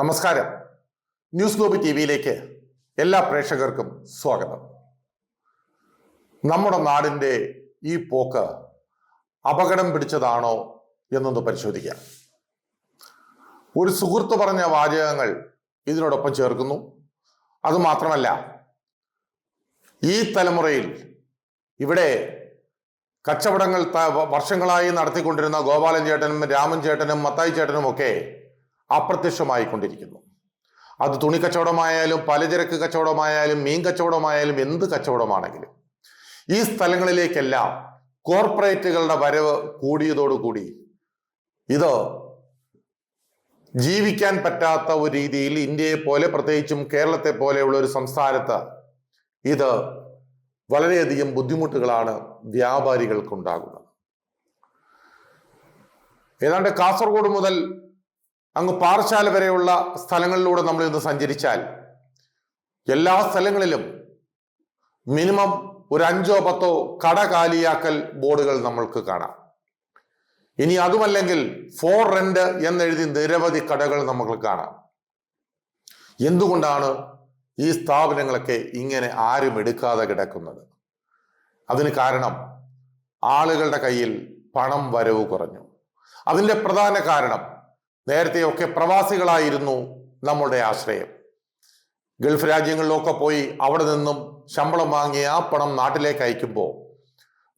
നമസ്കാരം. News globe T വിയിലേക്ക് എല്ലാ പ്രേക്ഷകർക്കും സ്വാഗതം. നമ്മുടെ നാടിന്റെ ഈ പോക്ക് അപകടം പിടിച്ചതാണോ എന്നൊന്ന് പരിശോധിക്കാം. ഒരു സുഹൃത്ത് പറഞ്ഞ വാചകങ്ങൾ ഇതിനോടൊപ്പം ചേർക്കുന്നു. അതുമാത്രമല്ല ഈ തലമുറയിൽ ഇവിടെ കച്ചവടങ്ങൾ വർഷങ്ങളായി നടത്തിക്കൊണ്ടിരുന്ന ഗോപാലൻ ചേട്ടനും രാമൻ ചേട്ടനും മത്തായി ചേട്ടനും ഒക്കെ അപ്രത്യക്ഷമായി കൊണ്ടിരിക്കുന്നു അത് തുണി കച്ചവടമായാലും പലചരക്ക് കച്ചവടമായാലും മീൻ കച്ചവടമായാലും എന്ത് കച്ചവടമാണെങ്കിലും ഈ സ്ഥലങ്ങളിലേക്കെല്ലാം കോർപ്പറേറ്റുകളുടെ വരവ് കൂടിയതോടുകൂടി ഇത് ജീവിക്കാൻ പറ്റാത്ത ഒരു രീതിയിൽ ഇന്ത്യയെ പോലെ പ്രത്യേകിച്ചും കേരളത്തെ പോലെയുള്ള ഒരു സംസ്ഥാനത്ത് ഇത് വളരെയധികം ബുദ്ധിമുട്ടുകളാണ് വ്യാപാരികൾക്കുണ്ടാകുന്നത്. ഏതാണ്ട് കാസർഗോഡ് മുതൽ അങ്ങ് പാറശാല വരെയുള്ള സ്ഥലങ്ങളിലൂടെ നമ്മൾ ഇന്ന് സഞ്ചരിച്ചാൽ എല്ലാ സ്ഥലങ്ങളിലും മിനിമം ഒരു അഞ്ചോ പത്തോ കട കാലിയാക്കൽ ബോർഡുകൾ നമ്മൾക്ക് കാണാം. ഇനി അതുമല്ലെങ്കിൽ ഫോർ റെന്റ് എന്നെഴുതി നിരവധി കടകൾ നമുക്ക് കാണാം. എന്തുകൊണ്ടാണ് ഈ സ്ഥാപനങ്ങളൊക്കെ ഇങ്ങനെ ആരും എടുക്കാതെ കിടക്കുന്നത്? അതിന് കാരണം ആളുകളുടെ കയ്യിൽ പണം വരവ് കുറഞ്ഞു. അതിന്റെ പ്രധാന കാരണം നേരത്തെയൊക്കെ പ്രവാസികളായിരുന്നു നമ്മുടെ ആശ്രയം. ഗൾഫ് രാജ്യങ്ങളിലൊക്കെ പോയി അവിടെ നിന്നും ശമ്പളം വാങ്ങി ആ പണം നാട്ടിലേക്ക് അയക്കുമ്പോൾ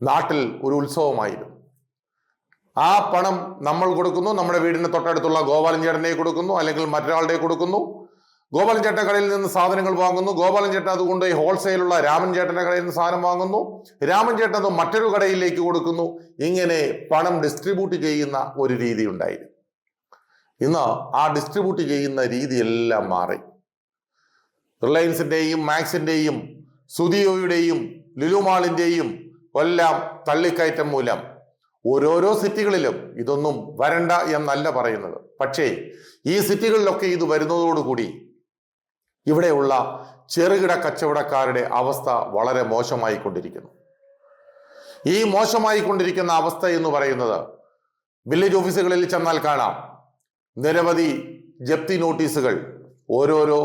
നാട്ടിൽ ഒരു ഉത്സവമായിരുന്നു. ആ പണം നമ്മൾ കൊടുക്കുന്നു നമ്മുടെ വീടിന് തൊട്ടടുത്തുള്ള ഗോപാലൻ ചേട്ടനെ കൊടുക്കുന്നു അല്ലെങ്കിൽ മറ്റൊരാളുടെ കൊടുക്കുന്നു. ഗോപാലൻ ചേട്ടൻ കടയിൽ നിന്ന് സാധനങ്ങൾ വാങ്ങുന്നു. ഗോപാലൻ ചേട്ടൻ അതുകൊണ്ട് ഹോൾസെയിലുള്ള രാമൻ ചേട്ടന്റെ കടയിൽ നിന്ന് സാധനം വാങ്ങുന്നു. രാമൻ ചേട്ടൻ അത് മറ്റൊരു കടയിലേക്ക് കൊടുക്കുന്നു. ഇങ്ങനെ പണം ഡിസ്ട്രിബ്യൂട്ട് ചെയ്യുന്ന ഒരു രീതി ഉണ്ടായിരുന്നു. ഇന്ന് ആ ഡിസ്ട്രിബ്യൂട്ട് ചെയ്യുന്ന രീതിയെല്ലാം മാറി. റിലയൻസിന്റെയും മാക്സിന്റെയും സുദിയോയുടെയും ലുലുമാളിന്റെയും എല്ലാം തള്ളിക്കയറ്റം മൂലം ഓരോരോ സിറ്റികളിലും ഇതൊന്നും വരണ്ട എന്നല്ല പറയുന്നത്. പക്ഷേ ഈ സിറ്റികളിലൊക്കെ ഇത് വരുന്നതോടുകൂടി ഇവിടെയുള്ള ചെറുകിട കച്ചവടക്കാരുടെ അവസ്ഥ വളരെ മോശമായി കൊണ്ടിരിക്കുന്നു ഈ മോശമായി കൊണ്ടിരിക്കുന്ന അവസ്ഥ എന്ന് പറയുന്നത് വില്ലേജ് ഓഫീസുകളിൽ ചെന്നാൽ കാണാം. നിരവധി ജപ്തി നോട്ടീസുകൾ ഓരോരോ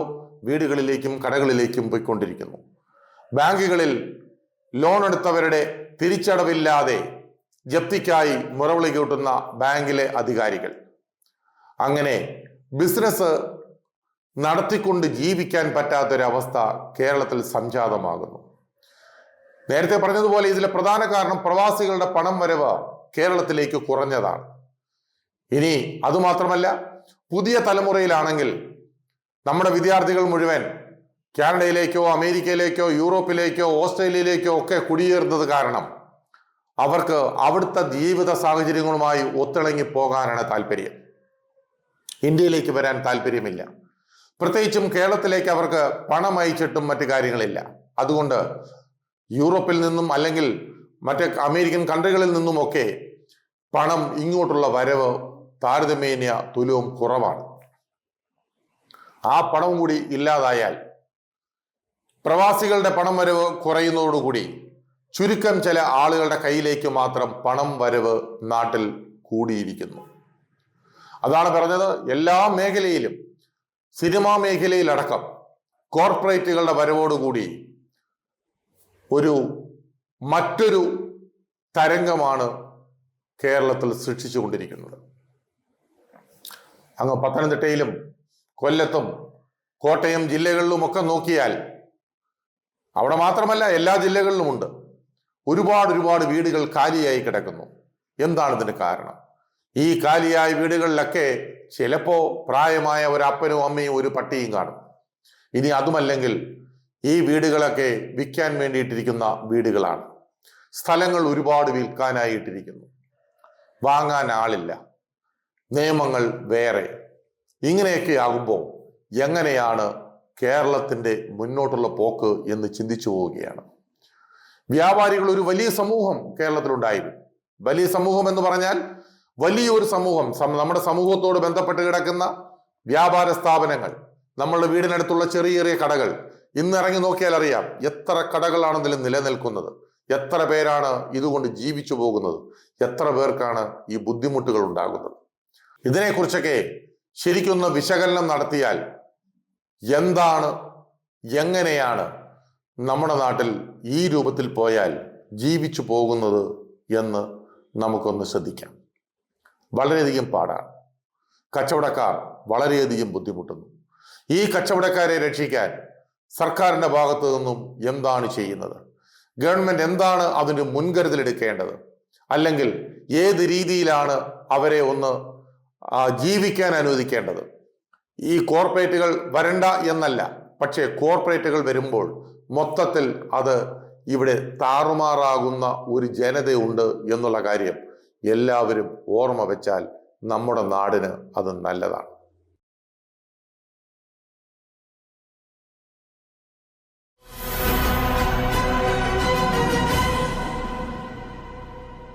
വീടുകളിലേക്കും കടകളിലേക്കും പോയിക്കൊണ്ടിരിക്കുന്നു. ബാങ്കുകളിൽ ലോൺ എടുത്തവരുടെ തിരിച്ചടവില്ലാതെ ജപ്തിക്കായി മുറവിളി കൂട്ടുന്ന ബാങ്കിലെ അധികാരികൾ. അങ്ങനെ ബിസിനസ് നടത്തിക്കൊണ്ട് ജീവിക്കാൻ പറ്റാത്തൊരവസ്ഥ കേരളത്തിൽ സംജാതമാകുന്നു. നേരത്തെ പറഞ്ഞതുപോലെ ഇതിലെ പ്രധാന കാരണം പ്രവാസികളുടെ പണം വരവ് കേരളത്തിലേക്ക് കുറഞ്ഞതാണ്. ഇനി അതുമാത്രമല്ല പുതിയ തലമുറയിലാണെങ്കിൽ നമ്മുടെ വിദ്യാർത്ഥികൾ മുഴുവൻ കാനഡയിലേക്കോ അമേരിക്കയിലേക്കോ യൂറോപ്പിലേക്കോ ഓസ്ട്രേലിയയിലേക്കോ ഒക്കെ കുടിയേറുന്നത് കാരണം അവർക്ക് അവിടുത്തെ ജീവിത സാഹചര്യങ്ങളുമായി ഒത്തിണങ്ങി പോകാനാണ് താല്പര്യം. ഇന്ത്യയിലേക്ക് വരാൻ താല്പര്യമില്ല. പ്രത്യേകിച്ചും കേരളത്തിലേക്ക് അവർക്ക് പണം അയച്ചിട്ടും മറ്റു കാര്യങ്ങളില്ല. അതുകൊണ്ട് യൂറോപ്പിൽ നിന്നും അല്ലെങ്കിൽ മറ്റ് അമേരിക്കൻ കൺട്രികളിൽ നിന്നുമൊക്കെ പണം ഇങ്ങോട്ടുള്ള വരവ് താരതമ്യേന തുലവും കുറവാണ്. ആ പണം കൂടി ഇല്ലാതായാൽ പ്രവാസികളുടെ പണം വരവ് കുറയുന്നതോടുകൂടി ചുരുക്കം ചില ആളുകളുടെ കയ്യിലേക്ക് മാത്രം പണം വരവ് നാട്ടിൽ കൂടിയിരിക്കുന്നു. അതാണ് പറഞ്ഞത് എല്ലാ മേഖലയിലും സിനിമാ മേഖലയിലടക്കം കോർപ്പറേറ്റുകളുടെ വരവോടുകൂടി ഒരു മറ്റൊരു തരംഗമാണ് കേരളത്തിൽ സൃഷ്ടിച്ചുകൊണ്ടിരിക്കുന്നത് അങ്ങ് പത്തനംതിട്ടയിലും കൊല്ലത്തും കോട്ടയം ജില്ലകളിലുമൊക്കെ നോക്കിയാൽ അവിടെ മാത്രമല്ല എല്ലാ ജില്ലകളിലുമുണ്ട് ഒരുപാട് ഒരുപാട് വീടുകൾ കാലിയായി കിടക്കുന്നു. എന്താണ് ഇതിന് കാരണം? ഈ കാലിയായ വീടുകളിലൊക്കെ ചിലപ്പോ പ്രായമായ ഒരു അപ്പനും അമ്മയും ഒരു പട്ടിയും കാണും. ഇനി അതുമല്ലെങ്കിൽ ഈ വീടുകളൊക്കെ വിൽക്കാൻ വേണ്ടിയിട്ടിരിക്കുന്ന വീടുകളാണ്. സ്ഥലങ്ങൾ ഒരുപാട് വിൽക്കാനായിട്ടിരിക്കുന്നു. വാങ്ങാൻ ആളില്ല. നിയമങ്ങൾ വേറെ. ഇങ്ങനെയൊക്കെ ആകുമ്പോൾ എങ്ങനെയാണ് കേരളത്തിന്റെ മുന്നോട്ടുള്ള പോക്ക് എന്ന് ചിന്തിച്ചു പോവുകയാണ്. വ്യാപാരികൾ ഒരു വലിയ സമൂഹം കേരളത്തിലുണ്ടായിരുന്നു. വലിയ സമൂഹം എന്ന് പറഞ്ഞാൽ വലിയൊരു സമൂഹം നമ്മുടെ സമൂഹത്തോട് ബന്ധപ്പെട്ട് കിടക്കുന്ന വ്യാപാര സ്ഥാപനങ്ങൾ നമ്മളുടെ വീടിനടുത്തുള്ള ചെറിയ ചെറിയ കടകൾ. ഇന്ന് ഇറങ്ങി നോക്കിയാൽ അറിയാം എത്ര കടകളാണ് ഇതിൽ നിലനിൽക്കുന്നത്. എത്ര പേരാണ് ഇതുകൊണ്ട് ജീവിച്ചു പോകുന്നത്. എത്ര പേർക്കാണ് ഈ ബുദ്ധിമുട്ടുകൾ ഉണ്ടാകുന്നത്. ഇതിനെക്കുറിച്ചൊക്കെ ശരിക്കൊന്ന് വിശകലനം നടത്തിയാൽ എന്താണ് എങ്ങനെയാണ് നമ്മുടെ നാട്ടിൽ ഈ രൂപത്തിൽ പോയാൽ ജീവിച്ചു പോകുന്നത് എന്ന് നമുക്കൊന്ന് ശ്രദ്ധിക്കാം. വളരെയധികം പാടാണ്. കച്ചവടക്കാർ വളരെയധികം ബുദ്ധിമുട്ടുന്നു. ഈ കച്ചവടക്കാരെ രക്ഷിക്കാൻ സർക്കാരിന്റെ ഭാഗത്തു നിന്നും എന്താണ് ചെയ്യുന്നത്? ഗവൺമെന്റ് എന്താണ് അതിന് മുൻകരുതലെടുക്കേണ്ടത് അല്ലെങ്കിൽ ഏത് രീതിയിലാണ് അവരെ ഒന്ന് ജീവിക്കാൻ അനുവദിക്കേണ്ടത്. ഈ കോർപ്പറേറ്റുകൾ വരണ്ട എന്നല്ല പക്ഷേ കോർപ്പറേറ്റുകൾ വരുമ്പോൾ മൊത്തത്തിൽ അത് ഇവിടെ താറുമാറാകുന്ന ഒരു ജനതയുണ്ട് എന്നുള്ള കാര്യം എല്ലാവരും ഓർമ്മ വെച്ചാൽ നമ്മുടെ നാടിന് അത് നല്ലതാണ്.